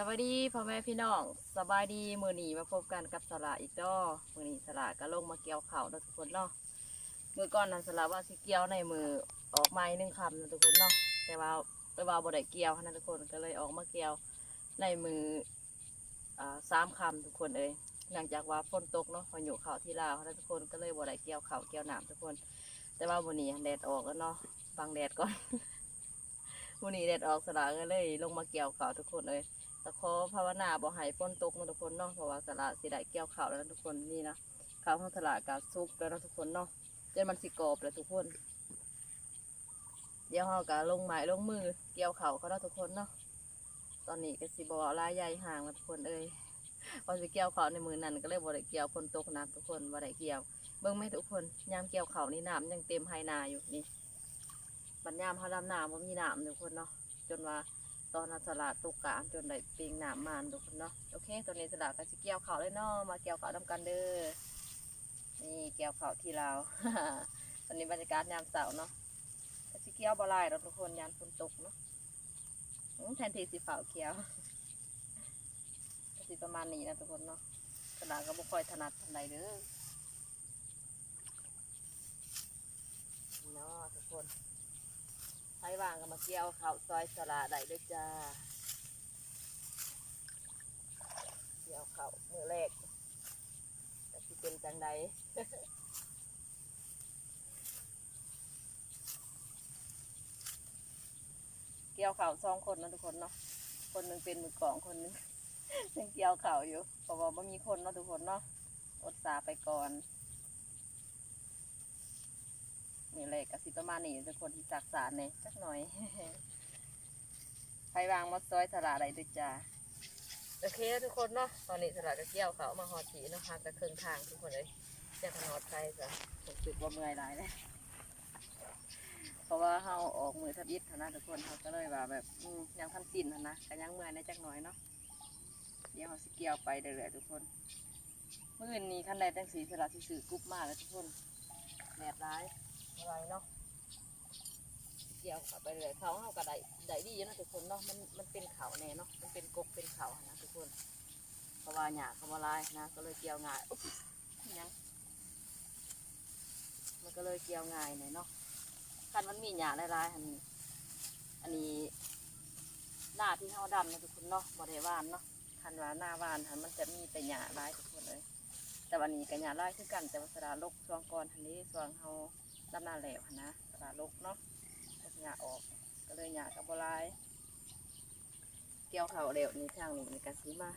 สวัสดีพ่อแม่พี่น้องสบายดีมือหนีมาพบกันกับสละอีกดอมือหนีสละก็ลงมาเกี่ยวเข่าวทุกคนเนาะมือก่อนนั้นสละว่าสิเกี่ยวในมือออกไม้หนึ่งคำนะทุกคนเนาะแต่ว่าแต่ว่าบ่ได้เกี่ยวนะทุกคนก็เลยออกมาเกี่ยวในมืออ่าสามคำทุกคนเอ้ยหลังจากว่าฝนตกเนาะพายุเข่าที่ลาวนะทุกคนก็เลยบ่ได้เกี่ยวเข่าวเกี่ยวหนามทุกคน แต่ว่ามือนี้แดดออกแล้วเนาะบังแดดก่อนมือนี้แดดออกสละก็เลยลงมาเกี่ยวเข่าวทุกคนเอ้ย ขอภาวนาบ่ให้ฝนตกนะทุกคนเนาะเพราะว่าสละสิได้เกี่ยวข้าวแล้วทุกคนนี่นะข้าวของสละกาซุกแล้วทุกคนเนาะจนมันสิกรอบแล้วทุกคน เดี๋ยวเราก็ลงไม้ลงมือเกี่ยวข้าวเขาแล้วทุกคนเนาะตอนนี้ก็สิบ่ลายใหญ่ห่างแล้วทุกคนเอ้ยพอสิเกี่ยวข้าวในมือนั้นก็เลยบ่ได้เกี่ยวฝนตกหนักทุกคนบ่ได้เกี่ยวเบิ่งไหมทุกคนยามเกี่ยวข้าวนี่น้ำยังเต็มไฮนาอยู่นี่บัดยามเฮาดำน้ำบ่มีน้ำทุกคนเนาะจนว่า ตอนสลัดตุกกามจนได้ปีงหนามมานทุกคนเนาะโอเคตอนนี้สลัดก็จะเกี่ยวเขาวเลยเนาะมาเกี่ยวเขาวทำกันเด้อนี่เกี่ยวเขาวที่เราตอนนี้บรรยากาศยามเสาร์เนาะก็จะเกี่ยวบลายเราทุกคนยามฝนตกเนาะแทนที่สิฝ่าเกี่ยวก็สิประมาณนี้นะทุกคนเนาะสลัดก็บ่ค่อยถนัดทันใดเด้อเนาะทุกคน รว่างก็มาเกี่ยวเขาวซอยสละได้ด้วยจ้า เกี่ยวเขาวมือแรกแต่ที่เป็นจังใดเกี่ยวเขาวสองคนนะทุกคนเนาะ คนหนึ่งเป็นมือกลองคนหนึงยังเกี่ยวเขาวอยู่เพราะว่าไม่มีคนเนาะทุกคนเนาะ อดสาไปก่อน นี่เลยกสิประมาณนี้ทุกคนที่จักสารเนี่ยจักหน่อยใครวางมาซอยสลัดอะไรด้วยจ้าโอเคทุกคนเนาะตอนนี้สลัดก็เกี่ยวเขามาหอถีเนาะหากระเคืองทางทุกคนเลยจะขนอดใครจ้ะผมสึกว่าเมื่อยหลายเลยเพราะว่าเขาออกมือทับยิดหั้นนะทุกคนเขาก็เลยว่าแบบยังทันสิ้นนนะก็ยังเมื่อยในจักหน่อยเนาะเดี๋ยวเขาสิเกี่ยวไปเรื่อยๆทุกคนมื่อนี้ขั้นใดตั้งสีสลัดที่สื่อกรุ๊ปมากเลยทุกคนแดดร้าย อะไรเนาะเกี่ยวเข้าไปเลยเขาเขาก็ได้ได้ดีอยู่นะทุกคนเนาะมันมันเป็นเขาแน่เนาะมันเป็นกกเป็นเขานะทุกคนเพราะว่าหยาเขามาลายนะ ก็เลยเกี่ยวง่ายอุ๊บยังมันก็เลยเกี่ยวง่ายหน่อยเนาะคันมันมีหยาลายๆอันนี้อันนี้หน้าที่เขาดำนะทุกคนเนาะบริวานเนาะคันว่าหน้าวานหันมันจะมีแต่หยาลายทุกคนเลย แต่วันนี้กันหยาลายคือกันแต่ว่าสระลกช่วงก่อนทันนี้ช่วงเขา ดำนาแหลวหั้นนะตลาดลกเนาะก็หยาออก ก็เลยหยากับบลายเกี่ยวเขาเหลวนี่ทางนี้ในการซื้อมา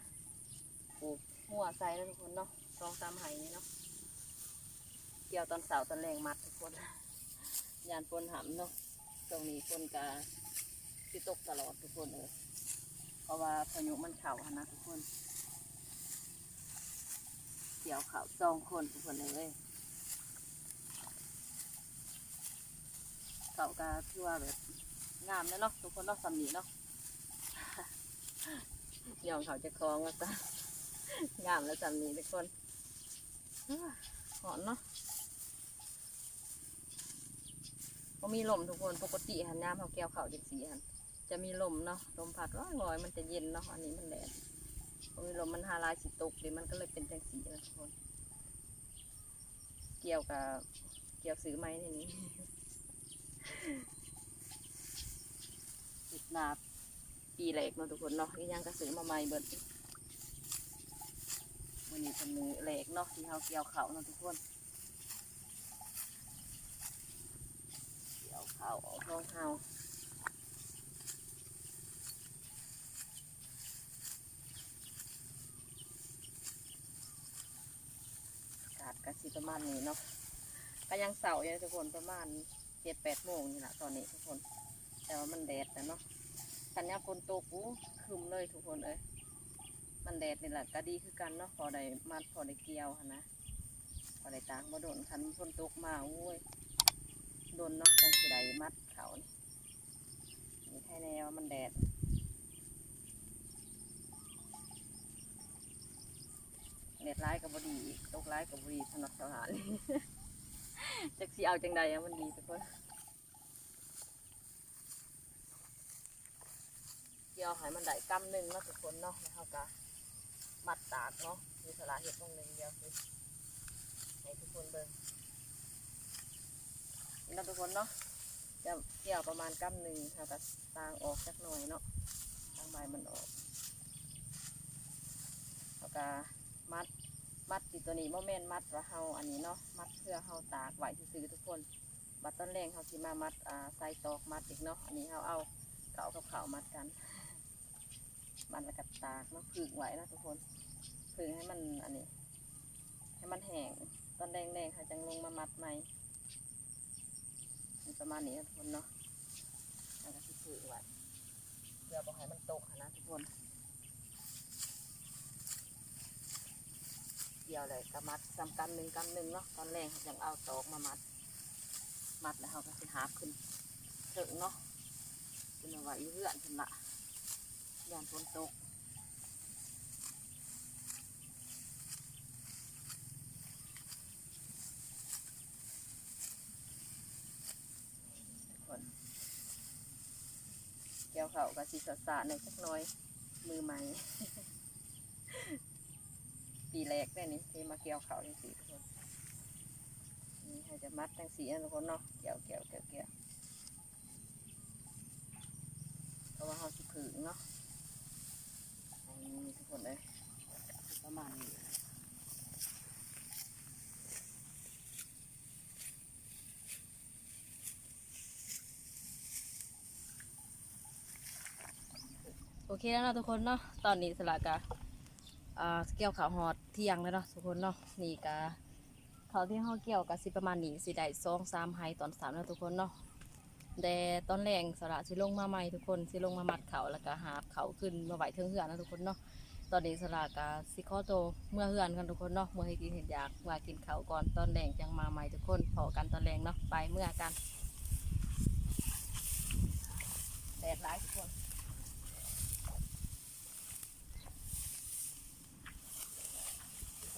ปลูกหัวใส่แล้วทุกคนเนาะสองสามไห้นี่เนาะเกี่ยวตอนเสาร์ตอนแรงมัดทุกคนยานฝนหำเนาะตรงนี้ฝนกาที่ตกตลอดทุกคนเลยเพราะว่าพายุมันเข่าหนะทุกคน เกี่ยวเขาวสองคนทุกคนเลย เขาก็คือว่าแบบงามแล้วเนาะทุกคนเนาะสำนีเนาะยองเขาจะคล้องแล้วจ้ะงามแล้วสำนีทุกคนหอนเนาะก็มีลมทุกคนปกติหันน้ำเขาแก้วเขาจังสีหันจะมีลมเนาะลมพัดร้อยลอยมันจะเย็นเนาะอันนี้มันแดดพอมีลมมันหาลายสิตกเลยมันก็เลยเป็นจังสีนะทุกคน เกี่ยวกับเกี่ยวซื้อไม้ในนี้ นาปีแรกเนาะทุกคนเนาะอีกอยังก็ซื้อมาใหม่เบิดวันนี้เป็นมือแรกเนาะที่เฮาเกี่ยวเขาเนาะทุกคนเกี่ยวเขาออกของเฮาอากาศก็สิประมาณนี้เนาะก็ยังเสาอยู่ทุกคนประมาณ เจ็ดแปดโมงนี่แหละตอนนี้ทุกคน แต่ว่ามันแดดนะเนาะสัญญาฝนตกอู้คืมเลยทุกคนเอ้ยมันแดดนี่แหละก็ดีคือกันเนาะพอได้มัดพอได้เกี่ยวนะพอได้ตากมาโดนคันฝนตกมาอุ้ยโดนเนาะจังสิได้มัดเขานี่นี่แค่แนวามันแดดแดดร้ายกับบดีตกร้ายกับบดีสนับสนาน จักสิเอาจังใดอะมันดีทุกคนกี่ยวให้มันได้กำหนึ่งนะทุกคนเนาะแล้วเขาก็มัดตากเนาะมีสละเห็ดตรงหนึ่งเดียวคือให้ทุกคนเบิ่งนี่นะทุกคนเนาะจะเกี่ยวประมาณกำหนึ่งเขาก็ตางออกจักหน่อยเนาะตางใบมันออกแล้วก็มัด มัดติดตัวนี้โมเมนมัดว่าเฮาอันนี้เนาะมัดเพื่อเฮาตากไว้ซื่อทุกคนบัดต้นแรงเขาสิมามัดอ่าใส่ตอกมัดอีกเนาะอันนี้เขาเอาเก่ากับเขาวมัดกัน มันแล้วก็ตากเนาะผึ่งไว้นะทุกคนผึ่งให้มันอันนี้ ให้มันแห้งต้นแดงๆเขาจังลงมามัดใหม่ประมาณนี้นะทุกคนเนาะแล้วก็ผึ่งไว้เพื่อบอกให้มันตกนะทุกคน เดียวเลยกมัดสำกำหนึ่งกำหนึ่งเนาะตอนแรงเขาจังเอาตอกมามัด มัดแล้วเขาก็สิหาบขึ้นถึงเนาะเป็นเอาไว้อยู่เรื่อนขึ้นละยานฝนตกคนเกี่ยวเขาก็สิสะสะในสักน้อยมือใหม่ ปีแรกได้นี่ที่มาเกี่ยวเขาจังสีทุกคนนี่ให้จะมัดจังสีนะทุกคนเนาะเกี่ยวเกี่ยวเกี่ยวเกี่ยวเพราะว่าเขาสิผึ่งเนาะนนี้ทุกคนเลยประมาณนี้โอเคแล้วนะทุกคนเนาะตอนนี้สละกะอ่าเกี่ยวขาวหอด เที่ยงแล้วเนาะทุกคนเนาะนี่กะเขาที่เขาเกี่ยวกับสิประมาณนี้สิได้สองสามไฮตอนสามแล้วทุกคนเนาะแต่ตอนแรงสระสิลงมาใหม่ทุกคนสิลงมามัดเขาแล้วก็หาเขาขึ้นมาไหวเทิงเหือนนะทุกคนเนาะตอนนี้สระกับสิข้อโตเมื่อเหือนกันทุกคนเนาะเมื่อให้กินเห็ดอยากว่ากินเขาก่อนตอนแรงจังมาใหม่ทุกคนพอกันตอนแรงเนาะไปเมื่อกันแดดร้ายทุกคน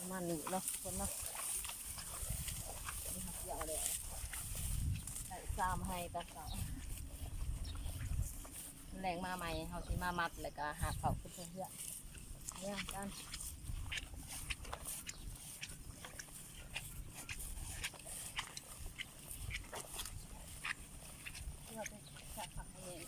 ประมาณนี้เนาะคนเนาะนี่ครับเกี่ยวเลยใส่ซามให้ตาสาแรงมาใหม่เขาสิมามัดแล้วก็หาเขาขึ้นเพื่อนเนี่ยกันเพื่อไปแช่ผักเอง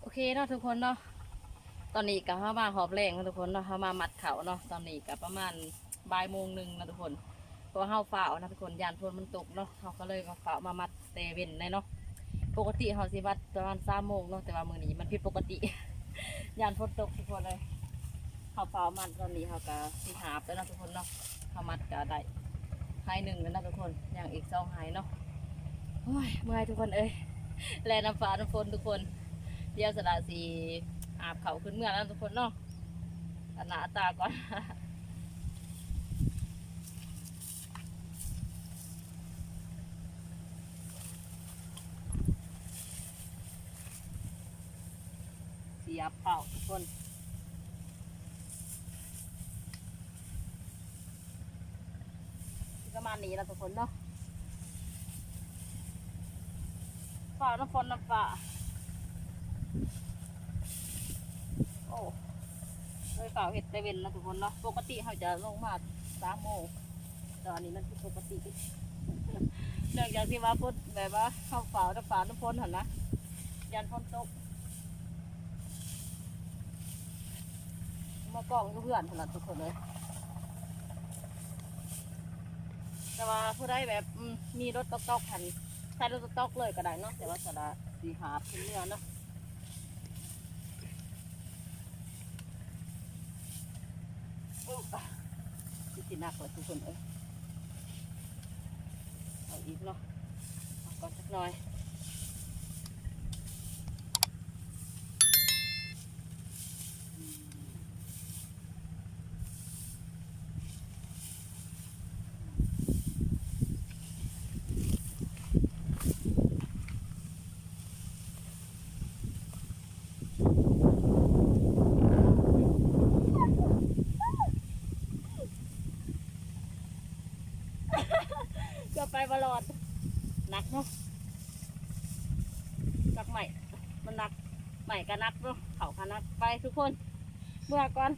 โอ เคเนาะทุกคนเนาะตอนนี้ก็เข้ามาหอบแรงนะทุกคนเนาะเข้ามามัดเขาเนาะตอนนี้ก็ประมาณบ่ายโมงหนึ่งนะทุกคนเพราะเข้าฝ่าวนะทุกคนยานฝนมันตกเนาะเขาก็เลยฝ่าวมามัดเตเวนเลยเนาะปกติเขาสิมัดประมาณสามโมงเนาะแต่ว่ามือนี้มันผิดปกติ ยานฝนตกทุกคนเลยเขาฝ่าวมัดตอนนี้เขาก็สิหาบแล้วนะทุกคนเนาะเขามัดก็ได้ไฮหนึ่งแล้วนะทุกคนอย่างอีกสองไฮเนาะโอ้ยเมื่อยทุกคนเอ้ยแลน้ำฟ้าน้ำฝนทุกคน เดี๋ยวสละสีอาบเขาขึ้นเมื่อแล้วทุกคนเนาะอันหนาตาก่อนเสียบเผาทุกคนประมาณนี้แล้วทุกคนเนาะฝ่าน้ำฝนน้ำฝ่า โอ้เลยฝ่าเห็ดได้เว้นนะทุกคนเนาะ ปกติเขาจะลงมาสามโมงตอนนี้มันคือปกติเนื่องจากที่ว่าพุทแบบว่าเข้าฝ่าน้ำฝ่าน้ำฝนหันนะ ยันฝนตกมากองเพื่อนถนัดทุกคนเลย แต่ว่าผู้ได้แบบมีรถตอกๆคันใช้รถตอกเลยก็ได้เนาะแต่ว่าสระสีหาบเป็นเนื้อเนาะ สิสิหนักกว่าทุกคนเอ้ยเอาอีกเนาะเอาก่อนสักหน่อย ไปบลอดหนักเนาะนักใหม่มันหนักใหม่ก็นักเนาะเขาก็นักไปทุกคนเมื่อก่อน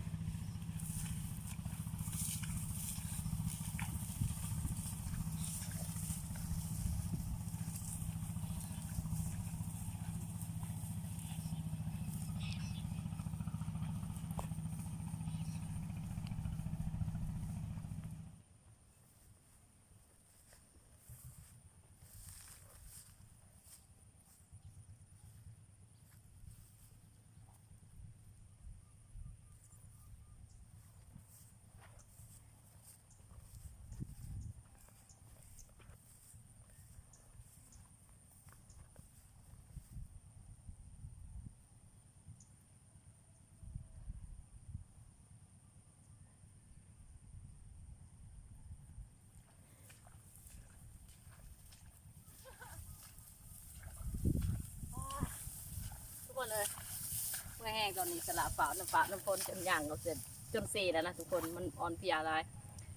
แห้งตอนนี้สละฝาน้ำฝาน้ำฝนจนย่างเราเสร็จจนสี่แล้วนะทุกคนมันอ่อนเพลียอะไร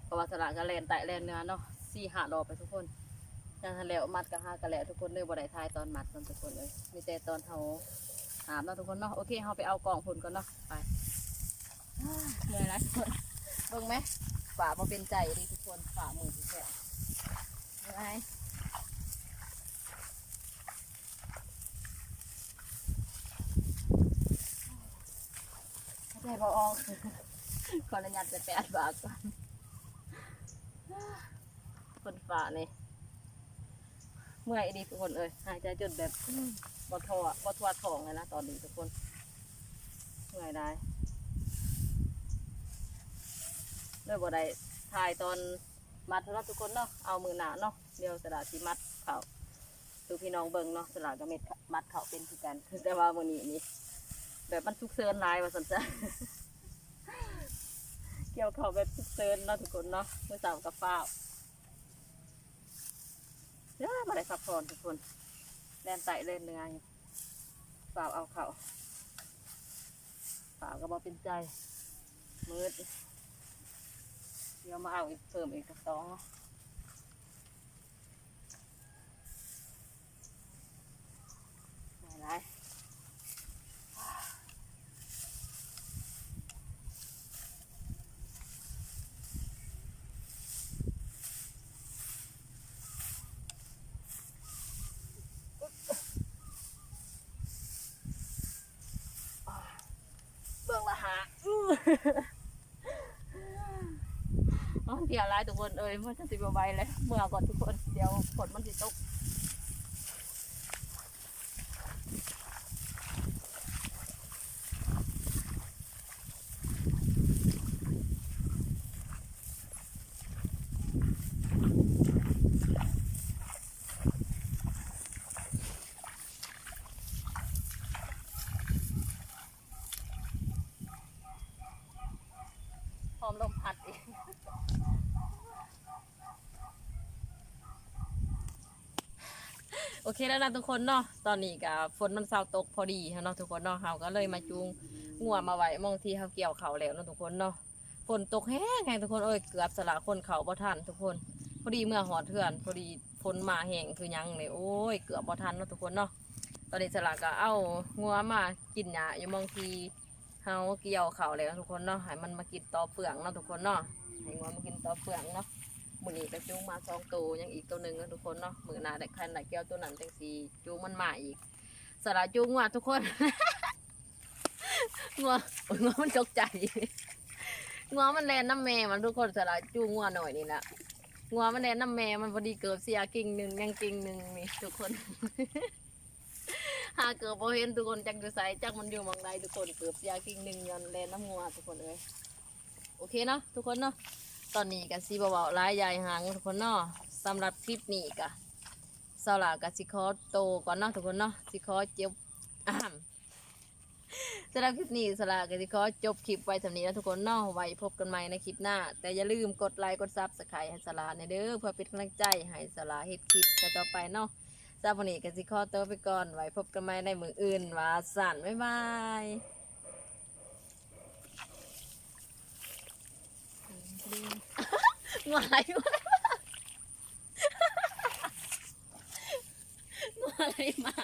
เพราะว่าสละก็แลนไตแลนเนื้อเนาะสี่หาดอกไปทุกคนยังทันแล้วมัดกับห้ากระแล้วทุกคนเลยบ่ได้ทายตอนมัดกันทุกคนเลยมีแต่ตอนเฮาหามเนาะทุกคนเนาะโอเคเฮาไปเอากล่องผลก่อนเนาะไปอ้าเหนื่อยนะทุกคนเบิ่งไหมฝามาเป็นใจดิทุกคนฝามือทุกแค่ยังไง ได้บอออกขออนุญาตไปแปดบาทก่อนคนฝ่านี่เมื่อยดีทุกคนเอ้ยหายใจจนแบบบอทอบอทวดทองเลยนะตอนนี้ทุกคนเมื่อยได้เลยบ่ได้ถ่ายตอนมัดเนาทุกคนเนาะเอามือหนาเนาะเดียวสลาสิมัดเขาดูพี่น้องเบิงเนาะสลาก็เม็ดมัดเขาเป็นคือกันแต่ว่ามื้อนี้นี่ แบบมันทุกเซินลายว่าสันจ้ะเกี่ยวเขาแบบทุกเซินเนาะทุกคนเนาะเมื่อสาวกับฟ้าวเยอะมาได้พักผ่อนทุกคนแล่นไต่เล่นเนื้ออยู่ฝ่าวเอาเขาฝ่าวก็บอเป็นใจมืดเดี๋ยวมาเอาอีกเพิ่มอีกกระสองเนาะไม่ไร เบื้องละหาอื้ออ๋อ เดี๋ยวไล่ทุกคนเอ้ยมันจะสิบใบเลยเมื่อก่อนทุกคนเดี๋ยวฝนมันสิตกพร้อมลมพัดอีก โอเคแล้วนะทุกคนเนาะตอนนี้กับฝนมันเศร้าตกพอดีเนาะทุกคนเนาะเราก็เลยมาจูงงัวมาไว้มองที่เขาเกี่ยวเขาแล้วเนาะทุกคนเนาะฝนตกแห้งแห้งทุกคนเอ้ยเกือบสละคนเขาบ่ทันทุกคน พอดีเมื่อหอดเถื่อนพอดีฝนมาแห้งคือยังเลยโอ้ยเกือบบ่ทันเนาะทุกคนเนาะตอนนี้สละก็เอางัวมากินหญ้าอยู่มองทีเขาเกี่ยวเขาแล้วทุกคนเนาะให้มันมากินตอเปลืองเนาะทุกคนเนาะให้งัวมากินตอเปลืองเนาะ มือนี้ก็จูงมาสองตัวยังอีกตัวหนึ่งนะทุกคนเนาะมือหนาได้คันได้แก้วตัวนั้นจังสีจูงมันมาอีกสระจูงว่ะทุกคนงัวงัวมันจกใจงัวมันแลนน้ำแม่มันทุกคนสระจูงงัวหน่อยนี่นะงัวมันแลนน้ำแม่มันพอดีเกิดเสียกิ่งหนึ่งยังกิ่งหนึ่งนี่ทุกคนหาเกิดพอเห็นทุกคนจักอยู่ใสจักมันอยู่มองใดทุกคนเกิดเสียกิ่งหนึ่งย้อนแลนน้ำงัวทุกคนเลยโอเคเนาะทุกคนเนาะ ตอนนี้กันสิบเบาๆร้ายยายหางทุกคนเนาะสำหรับคลิปนี้กะสาวหลากับสิคอโตก่อนเนาะทุกคนเนาะสิคอเจ็บอ่ามสำหรับคลิปนี้สลากับสิคอจบคลิปไว้สำนี้แล้วทุกคนเนาะไว้พบกันใหม่ในคลิปหน้า แต่อย่าลืมกดไลค์กดซับสไครต์ให้สลาในเด้อเพื่อเป็นกำลังใจให้สลาเฮ็ดคลิปต่อไปเนาะสำหรับวันนี้กันสิคอโตไปก่อนไว้พบกันใหม่ในมืออื่นว่าสั่นบ๊ายบาย ดึงหงายหงายมา